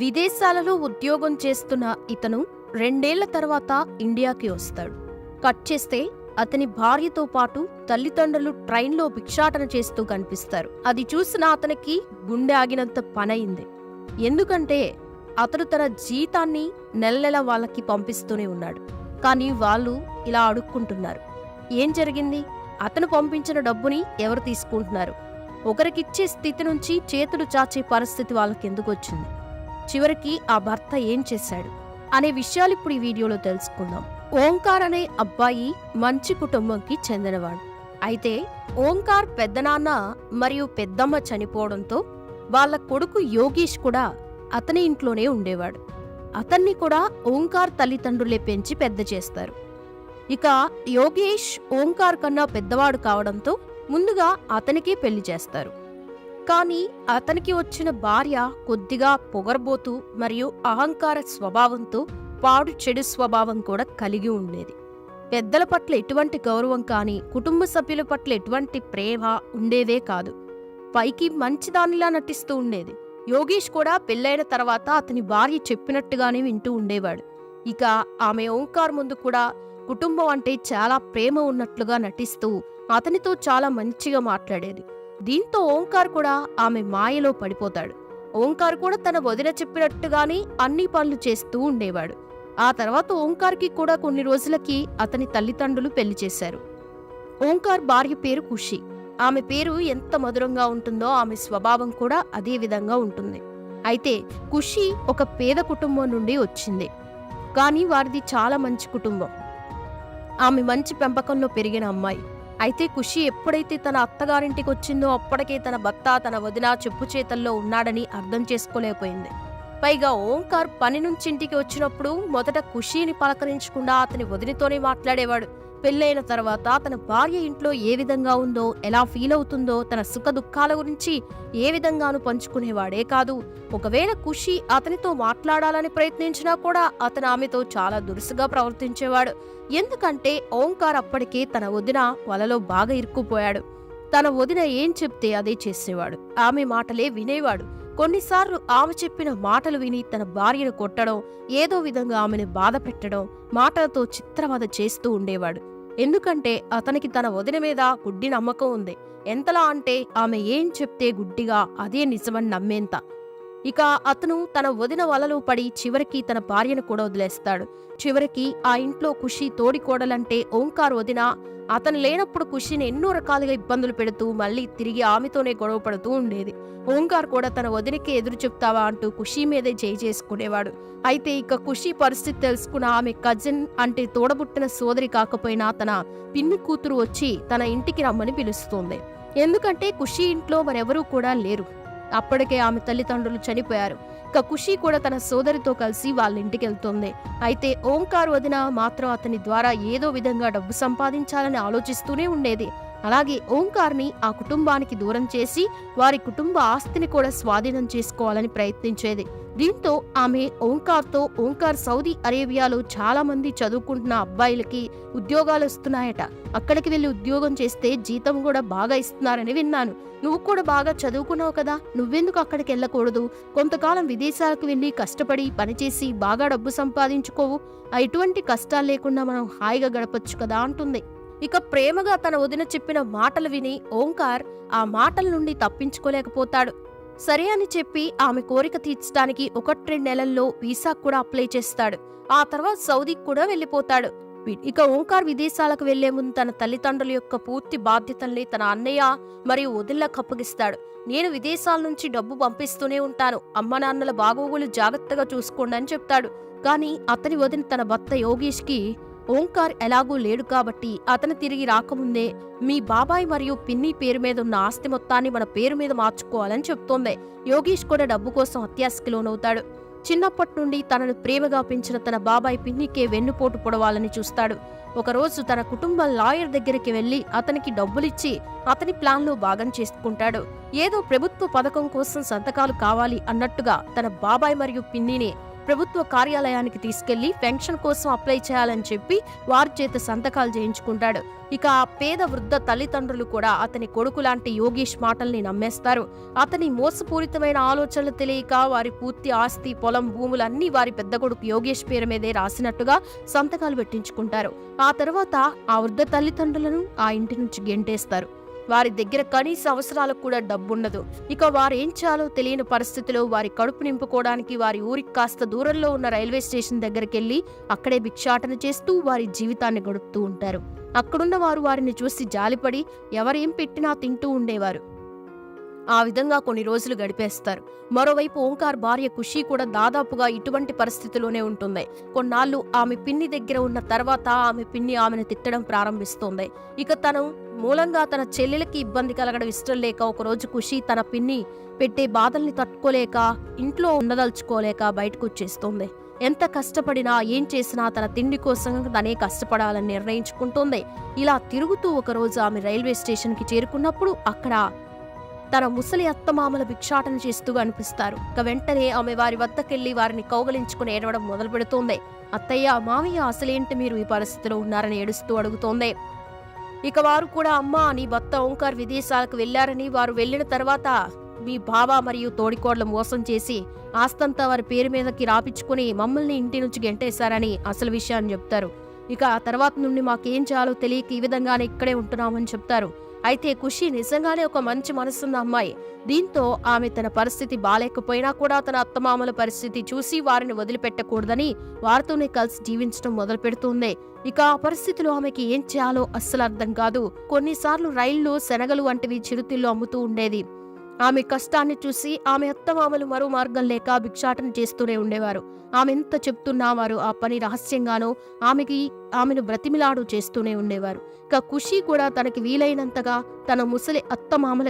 విదేశాలలో ఉద్యోగం చేస్తున్న ఇతను రెండేళ్ళ తర్వాత ఇండియాకి వస్తాడు. కట్ చేస్తే అతని భార్యతో పాటు తల్లిదండ్రులు ట్రైన్లో భిక్షాటన చేస్తూ కనిపిస్తారు. అది చూసిన అతనికి గుండె ఆగినంత పనయింది. ఎందుకంటే అతడు తన జీతాన్ని నెల నెల వాళ్ళకి పంపిస్తూనే ఉన్నాడు. కానీ వాళ్ళు ఇలా అడుక్కుంటున్నారు. ఏం జరిగింది? అతను పంపించిన డబ్బుని ఎవరు తీసుకుంటున్నారు? ఒకరికిచ్చే స్థితి నుంచి చేతులు చాచే పరిస్థితి వాళ్ళకి ఎందుకు వచ్చింది చివరికి ఆ భర్త ఏం చేశాడు? అనే విషయాలు ఇప్పుడు ఈ వీడియోలో తెలుసుకుందాం. ఓంకార్ అనే అబ్బాయి మంచి కుటుంబంకి చెందినవాడు. అయితే ఓంకార్ పెద్దనాన్న మరియు పెద్దమ్మ చనిపోవడంతో వాళ్ళ కొడుకు యోగేష్ కూడా అతని ఇంట్లోనే ఉండేవాడు. అతన్ని కూడా ఓంకార్ తల్లిదండ్రులే పెంచి పెద్ద చేస్తారు. ఇక యోగేష్ ఓంకార్ కన్నా పెద్దవాడు కావడంతో ముందుగా అతనికే పెళ్ళి చేస్తారు. కానీ అతనికి వచ్చిన భార్య కొద్దిగా పొగరబోతూ మరియు అహంకార స్వభావంతో పాడు చెడు స్వభావం కూడా కలిగి ఉండేది. పెద్దల పట్ల ఎటువంటి గౌరవం కానీ కుటుంబ సభ్యుల పట్ల ఎటువంటి ప్రేమ ఉండేదే కాదు. పైకి మంచిదానిలా నటిస్తూ ఉండేది. యోగేష్ కూడా పెళ్ళైన తర్వాత అతని భార్య చెప్పినట్టుగానే వింటూ ఉండేవాడు. ఇక ఆమె ఓంకార్ ముందు కూడా కుటుంబం అంటే చాలా ప్రేమ ఉన్నట్లుగా నటిస్తూ అతనితో చాలా మంచిగా మాట్లాడేది. దీంతో ఓంకార్ కూడా ఆమె మాయలో పడిపోతాడు. ఓంకార్ కూడా తన వదిన చెప్పినట్టుగానే అన్ని పనులు చేస్తూ ఉండేవాడు. ఆ తర్వాత ఓంకార్కి కూడా కొన్ని రోజులకి అతని తల్లిదండ్రులు పెళ్ళి చేశారు. ఓంకార్ భార్య పేరు ఖుషి. ఆమె పేరు ఎంత మధురంగా ఉంటుందో ఆమె స్వభావం కూడా అదే విధంగా ఉంటుంది. అయితే ఖుషి ఒక పేద కుటుంబం నుండి వచ్చింది. కానీ వారిది చాలా మంచి కుటుంబం. ఆమె మంచి పెంపకంలో పెరిగిన అమ్మాయి. అయితే ఖుషి ఎప్పుడైతే తన అత్తగారింటికి వచ్చిందో అప్పటికే తన భర్త తన వదిన చెప్పు చేతల్లో ఉన్నాడని అర్థం చేసుకోలేకపోయింది. పైగా ఓంకార్ పని నుంచి ఇంటికి వచ్చినప్పుడు మొదట ఖుషీని పలకరించకుండా అతని వదిలితోనే మాట్లాడేవాడు. పెళ్ళైన తర్వాత తన భార్య ఇంట్లో ఏ విధంగా ఉందో ఎలా ఫీల్ అవుతుందో తన సుఖ దుఃఖాల గురించి ఏ విధంగానూ పంచుకునేవాడే కాదు. ఒకవేళ ఖుషి అతనితో మాట్లాడాలని ప్రయత్నించినా కూడా అతను ఆమెతో చాలా దురుసుగా ప్రవర్తించేవాడు. ఎందుకంటే ఓంకార్ అప్పటికే తన వదిన వలలో బాగా ఇరుక్కుపోయాడు. తన వదిన ఏం చెప్తే అదే చేసేవాడు. ఆమె మాటలే వినేవాడు. కొన్నిసార్లు ఆమె చెప్పిన మాటలు విని తన భార్యను కొట్టడం ఏదో విధంగా ఆమెను బాధ పెట్టడం మాటలతో చిత్రవద చేస్తూ ఉండేవాడు. ఎందుకంటే అతనికి తన వదిన మీద గుడ్డి నమ్మకం ఉంది. ఎంతలా అంటే ఆమె ఏం చెప్తే గుడ్డిగా అదే నిజమని నమ్మేంత. ఇక అతను తన వదిన వలలో పడి చివరికి తన భార్యను కూడా వదిలేస్తాడు. చివరికి ఆ ఇంట్లో ఖుషి తోడికోడలంటే ఓంకార్ వదిన అతను లేనప్పుడు ఖుషిని ఎన్నో రకాలుగా ఇబ్బందులు పెడుతూ మళ్ళీ తిరిగి ఆమెతోనే గొడవ పడుతూ ఉండేది. ఓంకార్ కూడా తన వదినకి ఎదురు చెప్తావా అంటూ ఖుషి మీదే జై చేసుకునేవాడు. అయితే ఇక ఖుషి పరిస్థితి తెలుసుకున్న ఆమె కజిన్ అంటే తోడబుట్టిన సోదరి కాకపోయినా తన పిన్ని కూతురు వచ్చి తన ఇంటికి రమ్మని పిలుస్తుంది. ఎందుకంటే ఖుషి ఇంట్లో మరెవరూ కూడా లేరు. అప్పటికే ఆమె తల్లిదండ్రులు చనిపోయారు. ఇక ఖుషి కూడా తన సోదరితో కలిసి వాళ్ళ ఇంటికి వెళ్తుంది అయితే ఓంకార్ వదిన మాత్రం అతని ద్వారా ఏదో విధంగా డబ్బు సంపాదించాలని ఆలోచిస్తూనే ఉండేది. అలాగే ఓంకార్ని ఆ కుటుంబానికి దూరం చేసి వారి కుటుంబ ఆస్తిని కూడా స్వాధీనం చేసుకోవాలని ప్రయత్నించేది. దీంతో ఆమె ఓంకార్తో ఓంకార్ సౌదీ అరేబియాలో చాలా మంది చదువుకుంటున్న అబ్బాయిలకి ఉద్యోగాలు వస్తున్నాయట. అక్కడికి వెళ్ళి ఉద్యోగం చేస్తే జీతం కూడా బాగా ఇస్తున్నారని విన్నాను. నువ్వు కూడా బాగా చదువుకున్నావు కదా నువ్వెందుకు అక్కడికి వెళ్ళకూడదు? కొంతకాలం విదేశాలకు వెళ్ళి కష్టపడి పనిచేసి బాగా డబ్బు సంపాదించుకోవు. ఎటువంటి కష్టాలు లేకుండా మనం హాయిగా గడపచ్చు కదా అంటుంది. ఇక ప్రేమగా తన వదిన చెప్పిన మాటలు విని ఓంకార్ ఆ మాటల నుండి తప్పించుకోలేకపోతాడు. సరే అని చెప్పి ఆమె కోరిక తీర్చడానికి ఒకటి రెండు నెలల్లో వీసా కూడా అప్లై చేస్తాడు. ఆ తర్వాత సౌదీకి కూడా వెళ్ళిపోతాడు. ఇక ఓంకార్ విదేశాలకు వెళ్ళే ముందు తన తల్లిదండ్రుల యొక్క పూర్తి బాధ్యతల్ని తన అన్నయ్య మరియు వదిల్లకు అప్పగిస్తాడు. నేను విదేశాల నుంచి డబ్బు పంపిస్తూనే ఉంటాను. అమ్మ నాన్నల బాగోగులు జాగ్రత్తగా చూసుకోండి అని చెప్తాడు. కానీ అతని వదిన తన భర్త యోగేష్కి ఓంకార్ ఎలాగూ లేడు కాబట్టి అతను తిరిగి రాకముందే మీ బాబాయ్ మరియు పిన్ని పేరు మీద ఉన్న ఆస్తి మొత్తాన్ని మన పేరు మీద మార్చుకోవాలని చెప్తోంది. యోగేష్ కూడా డబ్బు కోసం అత్యాశకి లోనవుతాడు. చిన్నప్పటి నుండి తనను ప్రేమగా పెంచిన తన బాబాయ్ పిన్నికే వెన్నుపోటు పొడవాలని చూస్తాడు. ఒకరోజు తన కుటుంబం లాయర్ దగ్గరికి వెళ్ళి అతనికి డబ్బులిచ్చి అతని ప్లాన్లో భాగం చేసుకుంటాడు. ఏదో ప్రభుత్వ పథకం కోసం సంతకాలు కావాలి అన్నట్టుగా తన బాబాయ్ మరియు పిన్నిని ప్రభుత్వ కార్యాలయానికి తీసుకెళ్ళి పెన్షన్ కోసం అప్లై చేయాలని చెప్పి వారి చేత సంతకాలు చేయించుకుంటాడు. ఇక ఆ పేద వృద్ధ తల్లిదండ్రులు కూడా అతని కొడుకు లాంటి యోగేష్ మాటల్ని నమ్మేస్తారు. అతని మోసపూరితమైన ఆలోచనలు తెలియక వారి పూర్తి ఆస్తి పొలం భూములన్నీ వారి పెద్ద కొడుకు యోగేష్ పేరు మీదే రాసినట్టుగా సంతకాలు పెట్టించుకుంటారు. ఆ తర్వాత ఆ వృద్ధ తల్లిదండ్రులను ఆ ఇంటి నుంచి గెంటేస్తారు. వారి దగ్గర కనీస అవసరాలకు కూడా డబ్బుండదు. ఇక వారేం చాలో చేయాలో తెలియని పరిస్థితిలో వారి కడుపు నింపుకోవడానికి వారి ఊరికి కాస్త దూరంలో ఉన్న రైల్వే స్టేషన్ దగ్గరికి అక్కడే భిక్షాటన చేస్తూ వారి జీవితాన్ని గడుపుతూ ఉంటారు. అక్కడున్న వారు వారిని చూసి జాలిపడి ఎవరేం పెట్టినా తింటూ ఉండేవారు. ఆ విధంగా కొన్ని రోజులు గడిపేస్తారు. మరోవైపు ఓంకార్ భార్య ఖుషి కూడా దాదాపుగా ఇటువంటి పరిస్థితిలోనే ఉంటుంది. కొన్నాళ్ళు ఆమె పిన్ని దగ్గర ఉన్న తర్వాత ఆమె పిన్ని ఆమెను తిట్టడం ప్రారంభిస్తోంది. ఇక తను మూలంగా తన చెల్లెలకి ఇబ్బంది కలగడం ఇష్టం లేక ఒకరోజు ఖుషి తన పిన్ని పెట్టే బాధల్ని తట్టుకోలేక ఇంట్లో ఉండదలుచుకోలేక బయటకు వచ్చేస్తుంది. ఎంత కష్టపడినా ఏం చేసినా తన తిండి కోసం తనే కష్టపడాలని నిర్ణయించుకుంటుంది. ఇలా తిరుగుతూ ఒకరోజు ఆమె రైల్వే స్టేషన్కి చేరుకున్నప్పుడు అక్కడ తన ముసలి అత్తమామల భిక్షాటన చేస్తూ అనిపిస్తారు. ఇక వెంటనే ఆమె వారి వద్దకెళ్ళి వారిని కౌగలించుకుని ఏడవడం మొదలు పెడుతోంది అత్తయ్య మామయ్య అసలేంటి మీరు ఈ పరిస్థితిలో ఉన్నారని ఏడుస్తూ అడుగుతోంది. ఇక వారు కూడా అమ్మ నీ భర్త ఓంకార్ విదేశాలకు వెళ్ళారని వారు వెళ్ళిన తర్వాత మీ బావ మరియు తోడికోడ్ల మోసం చేసి ఆస్తంతా వారి పేరు మీదకి రాపించుకుని మమ్మల్ని ఇంటి నుంచి గెంటేశారని అసలు విషయాన్ని చెప్తారు. ఇక ఆ తర్వాత నుండి మాకేం చేయాలో తెలియక ఈ విధంగానే ఇక్కడే ఉంటున్నామని చెప్తారు. అయితే ఖుషి నిజంగానే ఒక మంచి మనసున్న అమ్మాయి. దీంతో ఆమె తన పరిస్థితి బాలేకపోయినా కూడా తన అత్తమామల పరిస్థితి చూసి వారిని వదిలిపెట్టకూడదని వారితోనే కలిసి జీవించడం మొదలు పెడుతుంది ఇక ఆ పరిస్థితిలో ఆమెకి ఏం చేయాలో అస్సలు అర్థం కాదు. కొన్నిసార్లు రైళ్ళు శనగలు వంటివి చిరుతిళ్ళు అమ్ముతూ ఉండేది. ఆమె కష్టాన్ని చూసి ఆమె అత్తమామలు మరో మార్గం లేక భిక్షాటన చేస్తూనే ఉండేవారు. ఆమె ఎంత చెప్తున్నా వారు ఆ పని రహస్యంగానో ఆమెకి ఆమెను బ్రతిమిలాడు చేస్తూనే ఉండేవారు. ఇక ఖుషి కూడా తనకి వీలైనంతగా తన ముసలి అత్తమామల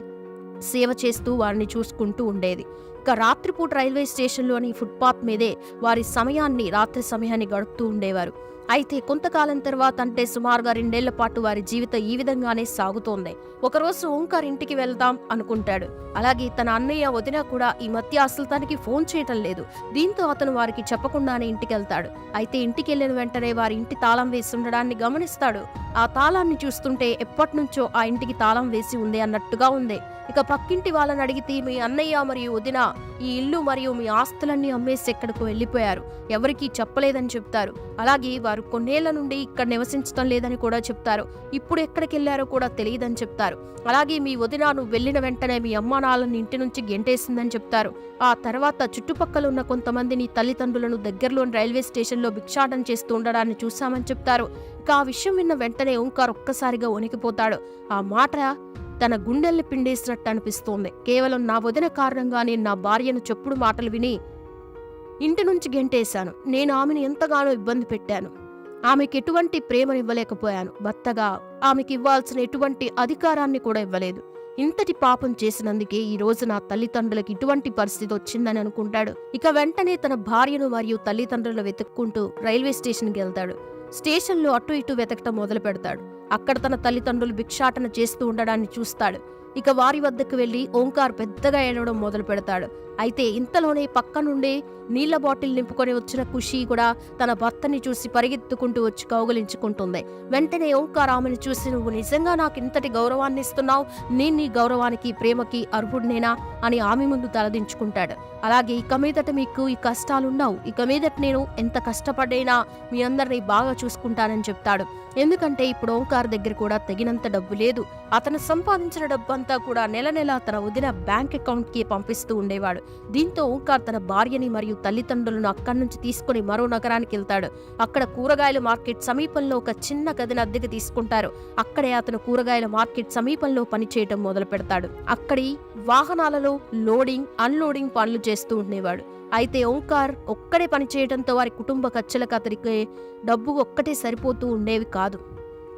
సేవ చేస్తూ వారిని చూసుకుంటూ ఉండేది. ఇక రాత్రిపూట రైల్వే స్టేషన్లోని ఫుట్పాత్ మీదే వారి సమయాన్ని రాత్రి సమయాన్ని గడుపుతూ ఉండేవారు. అయితే కొంతకాలం తర్వాత అంటే సుమారుగా రెండేళ్ళ పాటు వారి జీవితం ఈ విధంగానే సాగుతోంది. ఒకరోజు ఓంకార్ ఇంటికి వెళ్దాం అనుకుంటాడు. అలాగే తన అన్నయ్య వదిన కూడా ఈ మధ్య అసలు తనకి ఫోన్ చేయటం లేదు. దీంతో అతను వారికి చెప్పకుండానే ఇంటికి వెళ్తాడు అయితే ఇంటికి వెళ్ళిన వెంటనే వారి ఇంటి తాళం వేసి ఉండడాన్ని గమనిస్తాడు. ఆ తాళాన్ని చూస్తుంటే ఎప్పటి నుంచో ఆ ఇంటికి తాళం వేసి ఉంది అన్నట్టుగా ఉంది. ఇక పక్కింటి వాళ్ళని అడిగితే మీ అన్నయ్య మరియు వదిన ఈ ఇల్లు మరియు మీ ఆస్తులన్నీ అమ్మేసి ఎక్కడికి వెళ్ళిపోయారు. ఎవరికీ చెప్పలేదని చెప్తారు. అలాగే వారు కొన్నేళ్ళ నుండి ఇక్కడ నివసించడం లేదని కూడా చెప్తారు. ఇప్పుడు ఎక్కడికి వెళ్ళారో కూడా తెలియదని చెప్తారు. అలాగే మీ వదిన నువ్వు వెళ్ళిన వెంటనే మీ అమ్మా నాన్నని ఇంటి నుంచి గెంటేసిందని చెప్తారు. ఆ తర్వాత చుట్టుపక్కల ఉన్న కొంతమంది నీ తల్లిదండ్రులను దగ్గరలోని రైల్వే స్టేషన్లో భిక్షాటన చేస్తూ ఉండడాన్ని చూశామని చెప్తారు. ఇక ఆ విషయం విన్న వెంటనే ఓంకార్ ఒక్కసారిగా వణికిపోతాడు. ఆ మాట తన గుండెల్ని పిండేసినట్టు అనిపిస్తోంది. కేవలం నా వదిన కారణంగానే నా భార్యను చెప్పుడు మాటలు విని ఇంటి నుంచి గెంటేశాను. నేను ఆమెను ఎంతగానో ఇబ్బంది పెట్టాను. ఆమెకి ఎటువంటి ప్రేమనివ్వలేకపోయాను. భర్తగా ఆమెకి ఇవ్వాల్సిన ఎటువంటి అధికారాన్ని కూడా ఇవ్వలేదు. ఇంతటి పాపం చేసినందుకే ఈ రోజు నా తల్లిదండ్రులకు ఇటువంటి పరిస్థితి వచ్చిందని అనుకుంటాడు. ఇక వెంటనే తన భార్యను మరియు తల్లిదండ్రులను వెతుక్కుంటూ రైల్వే స్టేషన్కి వెళ్తాడు. స్టేషన్లో అటు ఇటు వెతకటం మొదలు పెడతాడు అక్కడ తన తల్లిదండ్రులు భిక్షాటన చేస్తూ ఉండడాన్ని చూస్తాడు. ఇక వారి వద్దకు వెళ్ళి ఓంకార్ పెద్దగా ఏడవడం మొదలు పెడతాడు. అయితే ఇంతలోనే పక్క నుండే నీళ్ళ బాటిల్ నింపుకొని వచ్చిన ఖుషి కూడా తన భర్తని చూసి పరిగెత్తుకుంటూ వచ్చి కౌగలించుకుంటుంది. వెంటనే ఓంకార్ ఆమెను చూసి నువ్వు నిజంగా నాకు ఇంతటి గౌరవాన్ని ఇస్తున్నావు? నేను నీ గౌరవానికి ప్రేమకి అర్హుడినేనా? అని ఆమె ముందు తలదించుకుంటాడు. అలాగే ఇక మీదట మీకు ఈ కష్టాలున్నావు. ఇక మీదట నేను ఎంత కష్టపడైనా మీ అందరినీ బాగా చూసుకుంటానని చెప్తాడు. ఎందుకంటే ఇప్పుడు ఓంకార్ దగ్గర కూడా తగినంత డబ్బు లేదు. అతను సంపాదించిన డబ్బంతా కూడా నెల నెల తన వదిన బ్యాంక్ అకౌంట్కి పంపిస్తూ ఉండేవాడు. దీంతో ఓంకార్ తన భార్యని మరియు తల్లిదండ్రులను అక్కడి నుంచి తీసుకుని మరో నగరానికి వెళ్తాడు. అక్కడ కూరగాయల మార్కెట్ సమీపంలో ఒక చిన్న గదిని అద్దెకి తీసుకుంటారు. అక్కడే అతను కూరగాయల మార్కెట్ సమీపంలో పనిచేయటం మొదలు పెడతాడు. అక్కడి వాహనాలలో లోడింగ్ అన్లోడింగ్ పనులు చేస్తూ ఉండేవాడు. అయితే ఓంకార్ ఒక్కడే పనిచేయడంతో వారి కుటుంబ ఖర్చులకు అతనికి డబ్బు ఒక్కటే సరిపోతూ ఉండేవి కాదు.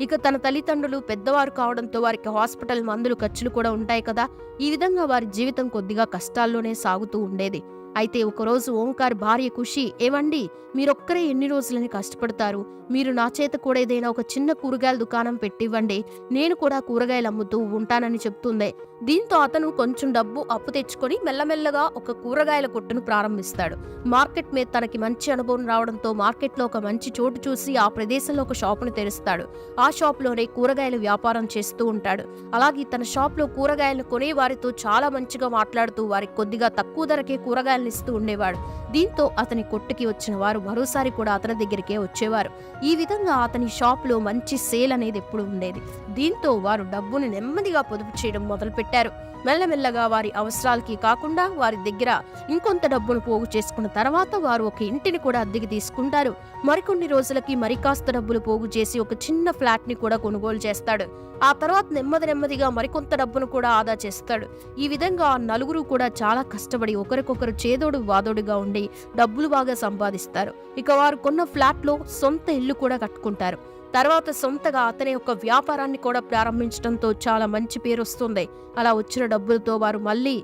ఇక తన తల్లిదండ్రులు పెద్దవారు కావడంతో వారికి హాస్పిటల్ మందులు ఖర్చులు కూడా ఉంటాయి కదా. ఈ విధంగా వారి జీవితం కొద్దిగా కష్టాల్లోనే సాగుతూ ఉండేది. అయితే ఒకరోజు ఓంకార్ భార్య ఖుషి ఏవండి మీరొక్కరే ఎన్ని రోజులని కష్టపడతారు? మీరు నా చేత కూడా ఏదైనా ఒక చిన్న కూరగాయల దుకాణం పెట్టివ్వండి. నేను కూడా కూరగాయలు అమ్ముతూ ఉంటానని చెప్తుంది. దీంతో అతను కొంచెం డబ్బు అప్పు తెచ్చుకొని మెల్లమెల్లగా ఒక కూరగాయల కొట్టును ప్రారంభిస్తాడు. మార్కెట్ మీద తనకి మంచి అనుభవం రావడంతో మార్కెట్లో ఒక మంచి చోటు చూసి ఆ ప్రదేశంలో ఒక షాపును తెరుస్తాడు. ఆ షాప్లోనే కూరగాయల వ్యాపారం చేస్తూ ఉంటాడు. అలాగే తన షాప్లో కూరగాయలను కొనే వారితో చాలా మంచిగా మాట్లాడుతూ వారికి కొద్దిగా తక్కువ ధరకే కూరగాయలను ఇస్తూ ఉండేవాడు. దీంతో అతని కొట్టుకి వచ్చిన వారు మరోసారి కూడా అతని దగ్గరికే వచ్చేవారు. ఈ విధంగా అతని షాప్లో మంచి సేల్ అనేది ఎప్పుడు ఉండేది. దీంతో వారు డబ్బును నెమ్మదిగా పొదుపు చేయడం పెట్టారు. మెల్లమెల్లగా వారి అవసరాలకి కాకుండా వారి దగ్గర ఇంకొంత డబ్బును పోగు చేసుకున్న తర్వాత వారు ఒక ఇంటిని కూడా అద్దెకి తీసుకుంటారు. మరికొన్ని రోజులకి మరి కాస్త డబ్బులు పోగు చేసి ఒక చిన్న ఫ్లాట్ని కూడా కొనుగోలు చేస్తాడు. ఆ తర్వాత నెమ్మది నెమ్మదిగా మరికొంత డబ్బును కూడా ఆదా చేస్తాడు. ఈ విధంగా ఆ నలుగురు కూడా చాలా కష్టపడి ఒకరికొకరు చేదోడు వాదోడుగా ఉండి డబ్బులు బాగా సంపాదిస్తారు. ఇక వారు కొన్న ఫ్లాట్లో సొంత ఇల్లు కూడా కట్టుకుంటారు. తర్వాత సొంతగా అతని యొక్క వ్యాపారాన్ని కూడా ప్రారంభించడంతో చాలా మంచి పేరు వస్తుంది. అలా వచ్చిన డబ్బులతో వారు మళ్ళీ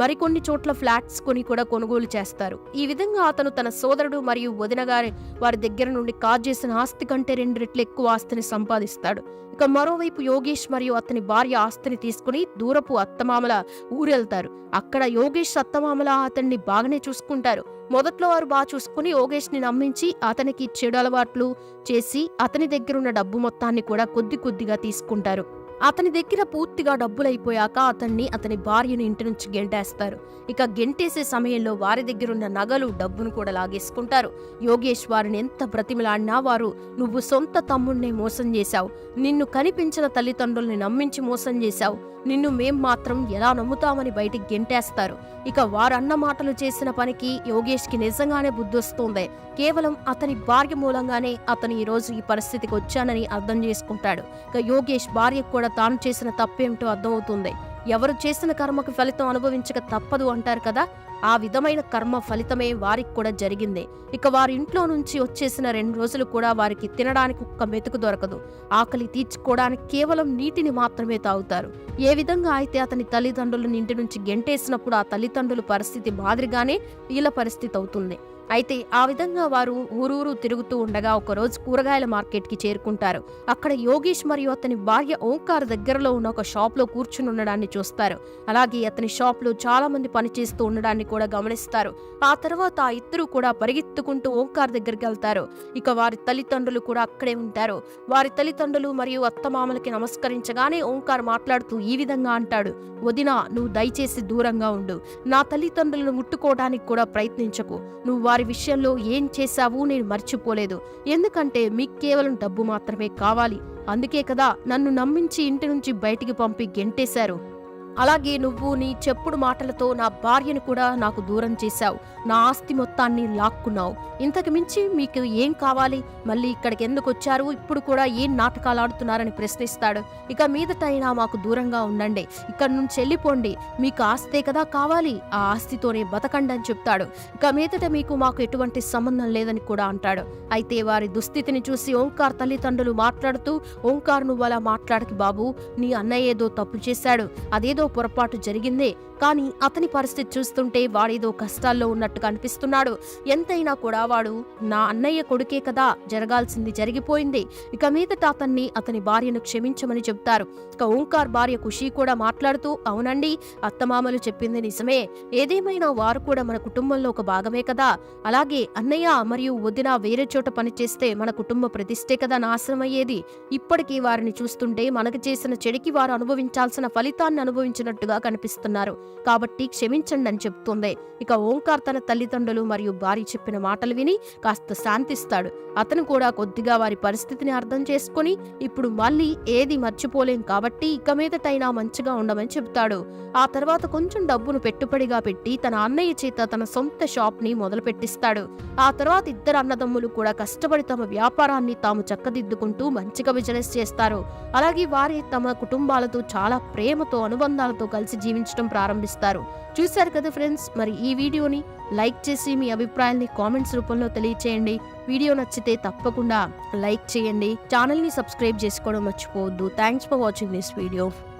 మరికొన్ని చోట్ల ఫ్లాట్స్ కొని కూడా కొనుగోలు చేస్తారు. ఈ విధంగా అతను తన సోదరుడు మరియు వదిన గారి వారి దగ్గర నుండి కాజేసిన ఆస్తి కంటే రెండు రెట్లు ఎక్కువ ఆస్తిని సంపాదిస్తాడు. ఇక మరోవైపు యోగేష్ మరియు అతని భార్య ఆస్తిని తీసుకుని దూరపు అత్తమామల ఊరెళ్తారు. అక్కడ యోగేష్ అత్తమామల అతన్ని బాగానే చూసుకుంటారు. మొదట్లో వారు బాగా చూసుకుని యోగేష్ని నమ్మించి అతనికి చెడు అలవాట్లు చేసి అతని దగ్గరున్న డబ్బు మొత్తాన్ని కూడా కొద్ది కొద్దిగా తీసుకుంటారు. అతని దగ్గర పూర్తిగా డబ్బులైపోయాక అతన్ని అతని భార్యను ఇంటి నుంచి గెంటేస్తారు. ఇక గెంటేసే సమయంలో వారి దగ్గరున్న నగలు డబ్బును కూడా లాగేసుకుంటారు. యోగేష్ వారిని ఎంత బ్రతిమలాడినా వారు నువ్వు సొంత తమ్ముణ్ణే మోసం చేశావు. నిన్ను కనిపించిన తల్లిదండ్రుల్ని నమ్మించి మోసం చేశావు. నిన్ను మేం మాత్రం ఎలా నమ్ముతామని బయటికి గెంటేస్తారు. ఇక వారన్న మాటలు చేసిన పనికి యోగేష్కి నిజంగానే బుద్ధొస్తుంది. కేవలం అతని భార్య మూలంగానే అతను ఈ రోజు ఈ పరిస్థితికి వచ్చానని అర్థం చేసుకుంటాడు. ఇక యోగేష్ భార్యకు కూడా తాను చేసిన తప్పేమిటో అర్థమవుతుంది. ఎవరు చేసిన కర్మకు ఫలితం అనుభవించక తప్పదు అంటారు కదా ఆ విధమైన కర్మ ఫలితమే వారికి కూడా జరిగింది. ఇక వారి ఇంట్లో నుంచి వచ్చేసిన రెండు రోజులు కూడా వారికి తినడానికి ఒక్క మెతుకు దొరకదు. ఆకలి తీర్చుకోవడానికి కేవలం నీటిని మాత్రమే తాగుతారు. ఏ విధంగా అయితే అతని తల్లిదండ్రులను ఇంటి నుంచి గెంటేసినప్పుడు ఆ తల్లిదండ్రుల పరిస్థితి మాదిరిగానే వీళ్ళ పరిస్థితి అవుతుంది. అయితే ఆ విధంగా వారు ఊరూరు తిరుగుతూ ఉండగా ఒకరోజు కూరగాయల మార్కెట్కి చేరుకుంటారు. అక్కడ యోగేష్ మరియు అతని భార్య ఓంకార్ దగ్గరలో ఉన్న ఒక షాప్లో కూర్చుని ఉండడాన్ని చూస్తారు. అలాగే అతని షాప్లో చాలా మంది పనిచేస్తూ ఉండడాన్ని కూడా గమనిస్తారు. ఆ తర్వాత ఆ ఇద్దరు కూడా పరిగెత్తుకుంటూ ఓంకార్ దగ్గరికి వెళ్తారు. ఇక వారి తల్లిదండ్రులు కూడా అక్కడే ఉంటారు. వారి తల్లిదండ్రులు మరియు అత్తమామలకి నమస్కరించగానే ఓంకార్ మాట్లాడుతూ ఈ విధంగా అంటాడు. వదినా నువ్వు దయచేసి దూరంగా ఉండు. నా తల్లిదండ్రులను ముట్టుకోవడానికి కూడా ప్రయత్నించకు. నువ్వు వారి విషయంలో ఏం చేశావు నేను మర్చిపోలేదు. ఎందుకంటే మీకు కేవలం డబ్బు మాత్రమే కావాలి. అందుకే కదా నన్ను నమ్మించి ఇంటి నుంచి బయటికి పంపి గెంటేశారు. అలాగే నువ్వు నీ చెప్పుడు మాటలతో నా భార్యను కూడా నాకు దూరం చేశావు. నా ఆస్తి మొత్తాన్ని లాక్కున్నావు. ఇంతకు మించి మీకు ఏం కావాలి? మళ్ళీ ఇక్కడికి ఎందుకు వచ్చారు? ఇప్పుడు కూడా ఏం నాటకాలు ఆడుతున్నారని ప్రశ్నిస్తాడు. ఇక మీదటైనా మాకు దూరంగా ఉండండి. ఇక్కడ నుంచి వెళ్ళిపోండి. మీకు ఆస్తే కదా కావాలి? ఆ ఆస్తితోనే బతకండి అని చెప్తాడు. ఇక మీదట మీకు మాకు ఎటువంటి సంబంధం లేదని కూడా అంటాడు. అయితే వారి దుస్థితిని చూసి ఓంకార్ తల్లిదండ్రులు మాట్లాడుతూ ఓంకార్ నువ్వు అలా మాట్లాడకి బాబు. నీ అన్నయ్య ఏదో తప్పు చేశాడు. అదేదో పొరపాటు జరిగిందే. కానీ అతని పరిస్థితి చూస్తుంటే వాడేదో కష్టాల్లో ఉన్నట్టుగా అనిపిస్తున్నాడు. ఎంతైనా కూడా వాడు నా అన్నయ్య కొడుకే కదా జరగాల్సింది జరిగిపోయింది. ఇక మీదట అతన్ని అతని భార్యను క్షమించమని చెప్తారు ఇక ఓంకార్ భార్య ఖుషి కూడా మాట్లాడుతూ అవునండి అత్తమామలు చెప్పింది నిజమే. ఏదేమైనా వారు కూడా మన కుటుంబంలో ఒక భాగమే కదా. అలాగే అన్నయ్య మరియు వదిన వేరే చోట పనిచేస్తే మన కుటుంబ ప్రతిష్టే కదా నాశనం అయ్యేది. ఇప్పటికీ వారిని చూస్తుంటే మనకు చేసిన చెడికి వారు అనుభవించాల్సిన ఫలితాన్ని అనుభవించినట్టుగా కనిపిస్తున్నారు. కాబట్టి క్షమించండి అని చెప్తుంది. ఇక ఓంకార్ తన తల్లిదండ్రులు మరియు భార్య చెప్పిన మాటలు విని కాస్త శాంతిస్తాడు. అతను కూడా కొద్దిగా వారి పరిస్థితిని అర్థం చేసుకుని ఇప్పుడు మళ్ళీ ఏది మర్చిపోలేం కాబట్టి ఇక మీదటైనా మంచిగా ఉండమని చెబుతాడు ఆ తర్వాత కొంచెం డబ్బును పెట్టుబడిగా పెట్టి తన అన్నయ్య చేత తన సొంత షాప్ని మొదలు పెట్టిస్తాడు ఆ తర్వాత ఇద్దరు అన్నదమ్ములు కూడా కష్టపడి తమ వ్యాపారాన్ని తాము చక్కదిద్దుకుంటూ మంచిగా బిజినెస్ చేస్తారు. అలాగే వారి తమ కుటుంబాలతో చాలా ప్రేమతో అనుబంధాలతో కలిసి జీవించడం ప్రారంభిస్తారు. చూశారు కదా ఫ్రెండ్స్ మరి ఈ వీడియోని లైక్ చేసి మీ అభిప్రాయాల్ని కామెంట్స్ రూపంలో తెలియచేయండి. వీడియో నచ్చితే తప్పకుండా లైక్ చేయండి. ఛానల్ని సబ్స్క్రైబ్ చేసుకోవడం మర్చిపోవద్దు. Thanks for watching this video